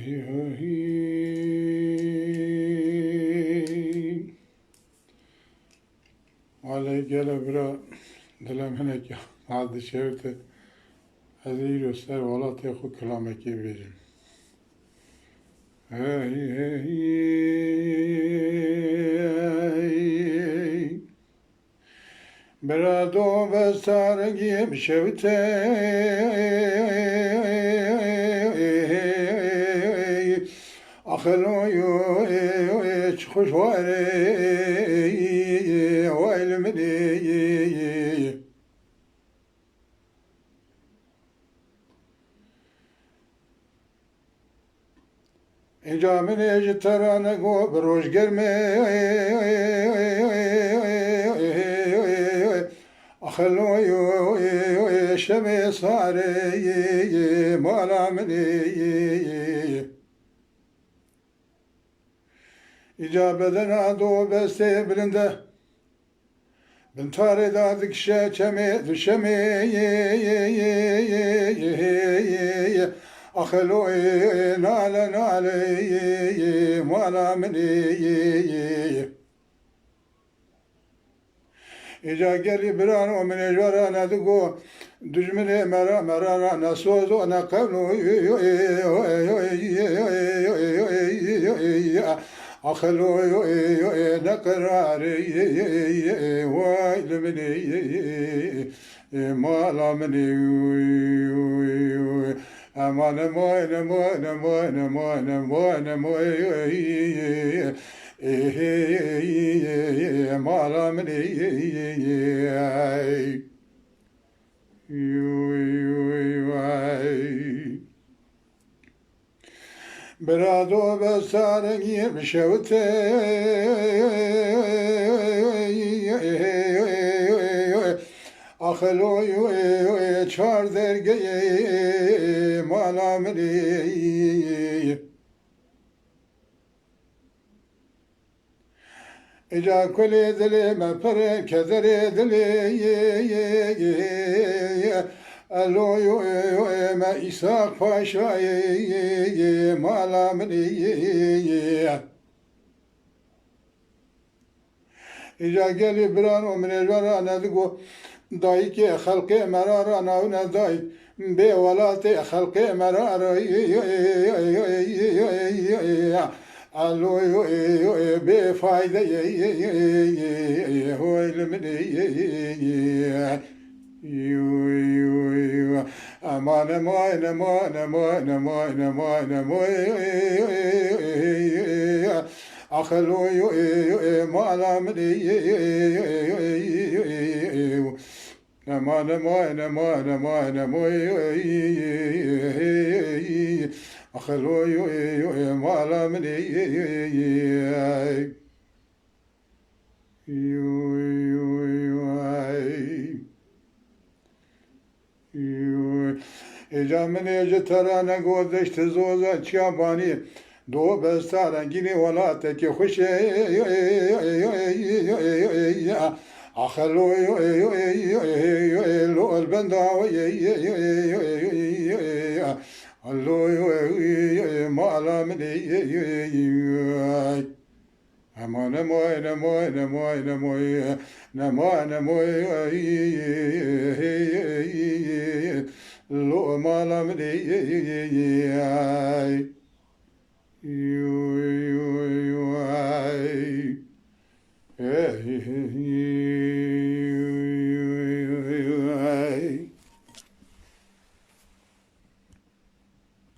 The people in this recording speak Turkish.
Bismillahirrahmanirrahim. Aley gele bira dilemenek. Hadi şevte. Hadi yürüsler valla teku kılamek verin. Hey hey hey. Berado besargi şevte. Akıllı çıkış var o ilmini İcamine jitaranı go broş germe Akıllı İcabeden adı beste bilinde Ben tare dadık şeçemi düşemi Ahelo nale nale mala meni İca geli bir an o mene jara ne dugo Düzmine mera Akılo ne karar vay lemini malamini aman aman aman aman aman aman aman malamini موين موين موين موين مالا مني برادو بسارگی بشوته اخلوی چار درگه مالامری اجا کلی دلی مپر کدر دلی Aloy ma İshak Paşa'yı malamını İca geli bir an o minelvara nedigo dayı ki halkı merara navne dayı be valate halkı merara Aloy be fayda ilmini Aman aman aman aman aman aman aman Akıllı malamını Aman aman aman aman aman Akıllı malamını Ecamen ece terane godeşte zoza çiyabani Do bestaran gini volate ki hoşe Ahelo lo el benda Allo malamini Aman aman aman aman aman aman aman Yeah. ma lam de ye ye ye ai yu yu yu ai eh